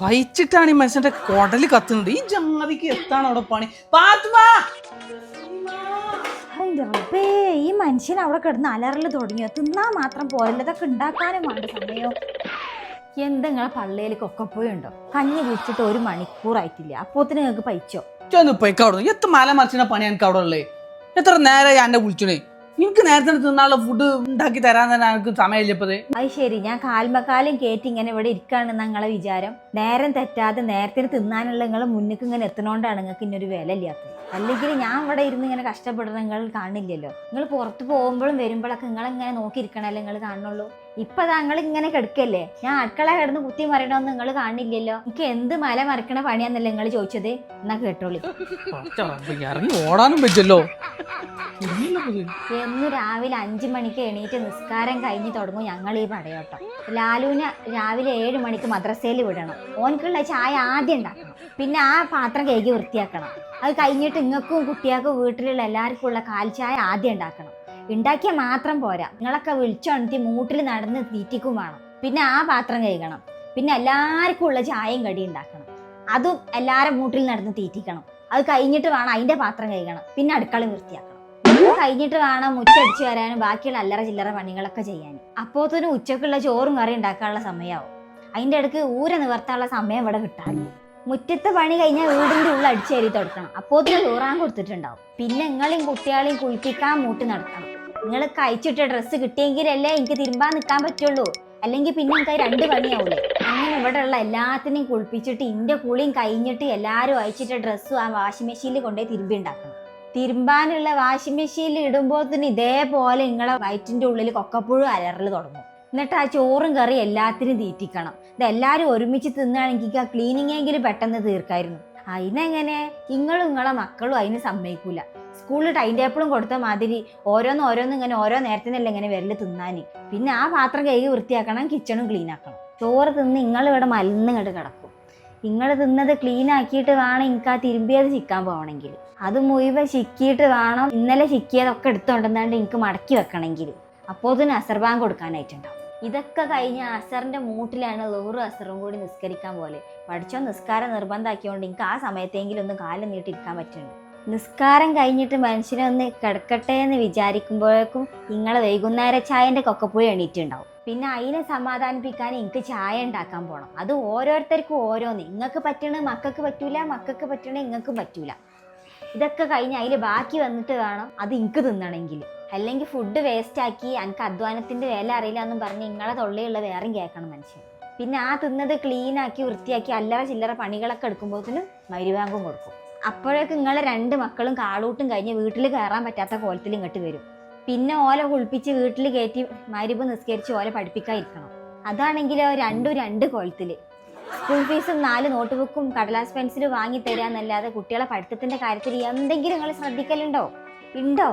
പയിച്ചിട്ടാണ് ഈ മനുഷ്യന്റെ കുടൽ കത്തുന്നത്. ഈ ജാതിക്ക് എത്താണ് അവിടെ പണി? പാത്തുമ അതിന്റെ റബ്ബേ ഈ മനുഷ്യൻ അവിടെ കിടന്ന് അലറിൽ തുടങ്ങിയോ? തിന്നാ മാത്രം പോരല്ലതൊക്കെ ഉണ്ടാക്കാനും വേണ്ട സമയം. പള്ളിയിലേക്ക് ഒക്കെ പോയി ഉണ്ടോ കഞ്ഞി കുടിച്ചിട്ട് ഒരു മണിക്കൂറായിട്ടില്ല. അപ്പോത്തിന് നിങ്ങൾക്ക് പൈച്ചോ ചെന്ന് പൈക്കാവിടുന്നു എത്ര മല മറിച്ചിന പണി എനിക്ക് അവിടെ ഉള്ളേ? എത്ര നേരെ ഞാൻ എന്നെ വിളിച്ചണേ? എനിക്ക് നേരത്തെ തിന്നാനുള്ള ഫുഡ് ഉണ്ടാക്കി തരാൻ തന്നെ എനിക്ക് സമയമില്ല ഇപ്പത്. അത് ശരി ഞാൻ കാൽമക്കാലം കേറ്റി ഇങ്ങനെ ഇവിടെ ഇരിക്കാണ് നിങ്ങളെ വിചാരം. നേരം തെറ്റാതെ നേരത്തിന് തിന്നാനുള്ള നിങ്ങൾ മുന്നിക്ക് ഇങ്ങനെ എത്തണോണ്ടാണ് നിങ്ങൾക്ക് ഇന്നൊരു വില ഇല്ലാത്തത് അല്ലെങ്കിൽ ഞാൻ ഇവിടെ ഇരുന്ന് ഇങ്ങനെ കഷ്ടപ്പെടുന്ന നിങ്ങൾ കാണില്ലല്ലോ നിങ്ങൾ പുറത്ത് പോകുമ്പോഴും വരുമ്പോഴൊക്കെ നിങ്ങളിങ്ങനെ നോക്കിയിരിക്കണല്ലേ നിങ്ങൾ കാണുള്ളൂ ഇപ്പൊ താങ്കൾ ഇങ്ങനെ കിടക്കല്ലേ? ഞാൻ അടുക്കള കിടന്ന് കുത്തി മറിയണമെന്ന് നിങ്ങൾ കാണില്ലല്ലോ. എനിക്ക് എന്ത് മല മറിക്കണ പണിയാന്നല്ലേ നിങ്ങൾ ചോദിച്ചത്? എന്നാ കേട്ടോളി. ഇറങ്ങി ഓടാനും പറ്റല്ലോ. എന്ന് രാവിലെ അഞ്ചു മണിക്ക് എണീറ്റ് നിസ്കാരം കഴിഞ്ഞ് തുടങ്ങും ഞങ്ങൾ ഈ പടയോട്ടം. ലാലുവിനെ രാവിലെ ഏഴ് മണിക്ക് മദ്രസയിൽ വിടണം. ഓനക്കുള്ള ചായ ആദ്യം ഉണ്ടാക്കണം. പിന്നെ ആ പാത്രം കഴുകി വൃത്തിയാക്കണം. അത് കഴിഞ്ഞിട്ട് ഇങ്ങക്കും കുട്ടികൾക്കും വീട്ടിലുള്ള എല്ലാവർക്കും ഉള്ള കാൽ ചായ ആദ്യം ഉണ്ടാക്കണം. ഉണ്ടാക്കിയാൽ മാത്രം പോരാ. നിങ്ങളൊക്കെ വിളിച്ചുണർത്തി മൂട്ടിൽ നടന്ന് തീറ്റിക്കും വേണം. പിന്നെ ആ പാത്രം കഴുകണം. പിന്നെ എല്ലാവർക്കും ഉള്ള ചായയും കടി ഉണ്ടാക്കണം. അതും എല്ലാവരും മൂട്ടിൽ നടന്ന് തീറ്റിക്കണം. അത് കഴിഞ്ഞിട്ട് വേണം അതിന്റെ പാത്രം കഴുകണം. പിന്നെ അടുക്കള വൃത്തിയാക്കണം. ഇത് കഴിഞ്ഞിട്ട് വേണം മുറ്റടിച്ചു വരാനും ബാക്കിയുള്ള അല്ലറ ചില്ലറ പണികളൊക്കെ ചെയ്യാൻ. അപ്പോഴത്തേനും ഉച്ചക്കുള്ള ചോറും കറി ഉണ്ടാക്കാനുള്ള സമയമാവും അതിന്റെ ഇടയ്ക്ക് ഊര നിവർത്താനുള്ള സമയം ഇവിടെ കിട്ടാറില്ല. മുറ്റത്തെ പണി കഴിഞ്ഞാൽ വീടിന്റെ ഉള്ളിൽ അടിച്ചേരി തുടക്കണം. അപ്പോഴത്തേനും ചോറാൻ കൊടുത്തിട്ടുണ്ടാവും. പിന്നെ നിങ്ങളെയും കുട്ടികളെയും കുളിപ്പിക്കാൻ മൂട്ടി നടക്കണം. നിങ്ങൾ കഴിച്ചിട്ട ഡ്രസ്സ് കിട്ടിയെങ്കിലല്ലേ എനിക്ക് തിരുമ്പാൻ നിൽക്കാൻ പറ്റുള്ളൂ. അല്ലെങ്കിൽ പിന്നെ എനിക്ക് രണ്ട് പണിയാവൂലേ. അങ്ങനെ ഇവിടെ ഉള്ള എല്ലാത്തിനെയും കുളിപ്പിച്ചിട്ട് ഇന്റെ കുളിയും കഴിഞ്ഞിട്ട് എല്ലാവരും അയച്ചിട്ട ഡ്രസ്സും ആ വാഷിംഗ് മെഷീനിൽ കൊണ്ടുപോയി തിരുമ്പി ഉണ്ടാക്കണം. തിരുമ്പാനുള്ള വാഷിംഗ് മെഷീനിൽ ഇടുമ്പോൾ തന്നെ ഇതേപോലെ നിങ്ങളെ വയറ്റിന്റെ ഉള്ളിൽ കൊക്കപ്പുഴും അലറൽ തുടങ്ങും. എന്നിട്ട് ആ ചോറും കറി എല്ലാത്തിനും തീറ്റിക്കണം. ഇത് എല്ലാവരും ഒരുമിച്ച് തിന്നുകയാണെങ്കിൽ ആ ക്ലീനിങ്ങെങ്കിലും പെട്ടെന്ന് തീർക്കായിരുന്നു. അതിനെങ്ങനെ നിങ്ങളും നിങ്ങളെ മക്കളും അതിന് സമ്മതിക്കൂല. സ്കൂളിൽ ടൈം ടേബിളും കൊടുത്ത മാതിരി ഓരോന്ന് ഓരോന്ന് ഇങ്ങനെ ഓരോ നേരത്തിനല്ല ഇങ്ങനെ വിരൽ തിന്നാൻ പിന്നെ ആ പാത്രം കഴുകി വൃത്തിയാക്കണം കിച്ചണും ക്ലീൻ ആക്കണം. ചോറ് തിന്ന് നിങ്ങൾ ഇവിടെ മലന്നിങ്ങോട്ട് കിടക്കും. നിങ്ങൾ തിന്നത് ക്ലീൻ ആക്കിയിട്ട് വേണം എനിക്ക് ആ തിരുമ്പിയത് ചിക്കാൻ പോകണമെങ്കിൽ. അത് മുഴുവൻ ചിക്കിയിട്ട് വേണം ഇന്നലെ ചിക്കിയതൊക്കെ എടുത്തുകൊണ്ടെന്നാണ്ട് എനിക്ക് മടക്കി വെക്കണമെങ്കിൽ. അപ്പോൾ ഇതിന് അസർബാൻ കൊടുക്കാനായിട്ടുണ്ടാവും. ഇതൊക്കെ കഴിഞ്ഞ് അസറിന്റെ മൂട്ടിലാണ് ലോറും അസറും കൂടി നിസ്കരിക്കാൻ പോലെ. പഠിച്ചോ നിസ്കാരം നിർബന്ധമാക്കിയോണ്ട് എനിക്ക് ആ സമയത്തെങ്കിലും ഒന്ന് കാലം നീട്ടിയിരിക്കാൻ പറ്റുന്നുണ്ട്. നിസ്കാരം കഴിഞ്ഞിട്ട് മനുഷ്യനെ ഒന്ന് കിടക്കട്ടെ എന്ന് വിചാരിക്കുമ്പോഴേക്കും നിങ്ങളെ വൈകുന്നേര ചായന്റെ കൊക്കപ്പുഴ എണീറ്റുണ്ടാവും. പിന്നെ അതിനെ സമാധാനിപ്പിക്കാൻ എനിക്ക് ചായ ഉണ്ടാക്കാൻ പോകണം അത് ഓരോരുത്തർക്കും ഓരോന്ന്. നിങ്ങൾക്ക് പറ്റണ മക്കൾക്ക് പറ്റൂല മക്കൾക്ക് പറ്റണ നിങ്ങൾക്കും പറ്റൂല. ഇതൊക്കെ കഴിഞ്ഞ് അതിൽ ബാക്കി വന്നിട്ട് വേണം അത് എനിക്ക് തിന്നണമെങ്കിൽ അല്ലെങ്കിൽ ഫുഡ് വേസ്റ്റാക്കി എനിക്ക് അധ്വാനത്തിന്റെ വില അറിയില്ല എന്നും പറഞ്ഞ് നിങ്ങളെ തൊള്ളിയുള്ള വേറെയും കേൾക്കണം മനുഷ്യൻ. പിന്നെ ആ തിന്നത് ക്ലീനാക്കി വൃത്തിയാക്കി അല്ലറ ചില്ലറ പണികളൊക്കെ എടുക്കുമ്പോഴത്തേനും മരുവാങ്കും കൊടുക്കും. അപ്പോഴേക്ക് നിങ്ങളെ രണ്ട് മക്കളും കാളൂട്ടും കഴിഞ്ഞ് വീട്ടിൽ കയറാൻ പറ്റാത്ത കോലത്തിൽ ഇങ്ങോട്ട് വരും. പിന്നെ ഓല കുളിപ്പിച്ച് വീട്ടിൽ കയറ്റി മരുവ് നിസ്കരിച്ച് ഓല പഠിപ്പിക്കാതിരിക്കണം. അതാണെങ്കിൽ രണ്ടും രണ്ട് കോലത്തിൽ സ്കൂൾ ഫീസും നാല് നോട്ട് ബുക്കും കടലാസ് പെൻസിലും വാങ്ങി തരാന്നല്ലാതെ കുട്ടികളെ പഠിത്തത്തിന്റെ കാര്യത്തിൽ എന്തെങ്കിലും നിങ്ങൾ ശ്രദ്ധിക്കലുണ്ടോ? ഉണ്ടോ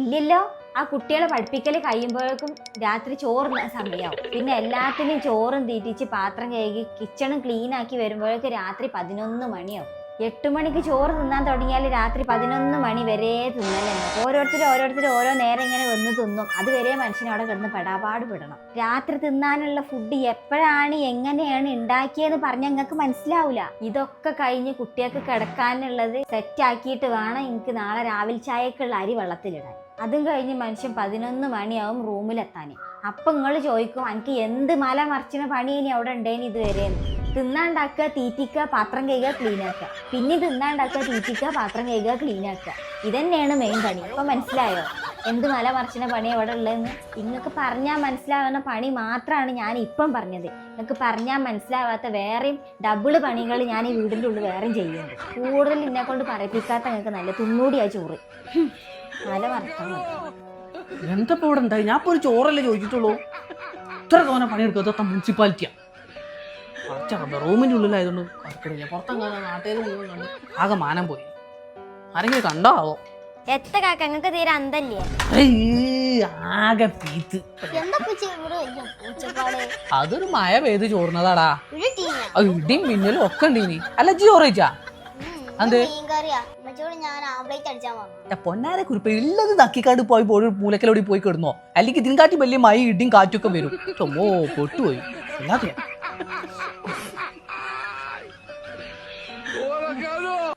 ഇല്ലല്ലോ? ആ കുട്ടികളെ പഠിപ്പിക്കൽ കഴിയുമ്പോഴേക്കും രാത്രി ചോറിന് സമയമാവും പിന്നെ എല്ലാത്തിനും ചോറും തീറ്റിച്ച് പാത്രം കഴുകി കിച്ചണും ക്ലീൻ ആക്കി വരുമ്പോഴേക്ക് രാത്രി പതിനൊന്ന് മണിയാവും. എട്ട് മണിക്ക് ചോറ് തിന്നാൻ തുടങ്ങിയാൽ രാത്രി പതിനൊന്ന് മണി വരെ തിന്നലെന്ന് ഓരോരുത്തർ ഓരോരുത്തർ ഓരോ നേരം ഇങ്ങനെ വന്ന് തിന്നും. അതുവരെ മനുഷ്യനെ അവിടെ കിടന്ന് പെടാപാട് പെടണം. രാത്രി തിന്നാനുള്ള ഫുഡ് എപ്പോഴാണ് എങ്ങനെയാണ് ഉണ്ടാക്കിയെന്ന് പറഞ്ഞാൽ നിങ്ങൾക്ക് മനസ്സിലാവില്ല ഇതൊക്കെ കഴിഞ്ഞ് കുട്ടികൾക്ക് കിടക്കാനുള്ളത് സെറ്റാക്കിയിട്ട് വേണം എനിക്ക് നാളെ രാവിലെ ചായക്കുള്ള അരി വെള്ളത്തിലിടാൻ. അതും കഴിഞ്ഞ് മനുഷ്യൻ പതിനൊന്ന് മണിയാവും റൂമിലെത്താൻ അപ്പം നിങ്ങൾ ചോദിക്കും എനിക്ക് എന്ത് മല മറിച്ചിന് പണി ഇനി അവിടെ ഉണ്ടേനി ഇതുവരെയെന്ന് തിന്നാണ്ടാക്കുക തീറ്റിക്കുക പാത്രം കഴുകുക ക്ലീൻ ആക്കുക. പിന്നെ തിന്നാണ്ടാക്കുക തീറ്റിക്കുക പാത്രം കഴുകുക ക്ലീൻ ആക്കുക. ഇതന്നെയാണ് മെയിൻ പണി. ഇപ്പൊ മനസ്സിലായോ? എന്ത് മല മറിച്ചിന പണി എവിടെ ഉള്ളതെന്ന്? നിങ്ങൾക്ക് പറഞ്ഞാൽ മനസ്സിലാവുന്ന പണി മാത്രമാണ് ഞാൻ ഇപ്പം പറഞ്ഞത്. നിങ്ങൾക്ക് പറഞ്ഞാൽ മനസ്സിലാവാത്ത വേറെയും ഡബിൾ പണികൾ ഞാൻ ഈ വീടിന്റെ ഉള്ളിൽ വേറെയും ചെയ്യുന്നുണ്ട്. കൂടുതൽ എന്നെ കൊണ്ട് പറയിപ്പിക്കാത്ത നിങ്ങൾക്ക് നല്ല തുന്നൂടിയാ ചോറ്. മല മറക്കാൻ മതി. എന്താ ഇപ്പൊ ഇവിടെ ഉണ്ടായി ഞാൻ ഇപ്പൊ ഒരു ചോറല്ലേ ചോദിച്ചിട്ടുള്ളൂ. ഇത്ര തോന്നെ പണിയെടുക്കാത്ത മുനിസിപ്പാലിറ്റിയാ റൂമിന്റെ ഉള്ളിലായതുകൊണ്ട് കുറക്കണില്ല പുറത്തെങ്ങാനും നാട്ടുകാർ മുഴുവൻ കണ്ട്. ആകെ മാനം പോയി. ആരെങ്കിലും കണ്ടോ ആവോ? എത്ത കാക്ക അങ്ങക്ക് തീരെ അന്തല്ലേ? ഏയ്, ആകെ പീത്ത്. എന്താ പൂച്ചപ്പാട്. അതൊരു മഴ പെയ്ത് ചോർന്നതാടാ. ഒരു ടീമ അത് ഇടിയും മിന്നലും ഒക്കെ ഉണ്ട് ഇനി. അല്ല ജി ചോറയിച്ചാ അതെ. അമ്മച്ചോട് ഞാൻ ആംബ്ലേറ്റ് അടിച്ചാൻ വന്നു. പൊന്നാരെ കുറിപ്പ് ഉള്ളത് തക്കിക്കാട് പോയി പോയി മൂലക്കലോടി പോയി കിടന്നോ. അല്ലെങ്കിൽ ഇതിനെക്കാട്ടി വലിയ മഴ ഇടിയും കാറ്റൊക്കെ വരും. ചുമോ പൊട്ടുപോയി. എല്ലാത്തിനും Bora, garoto!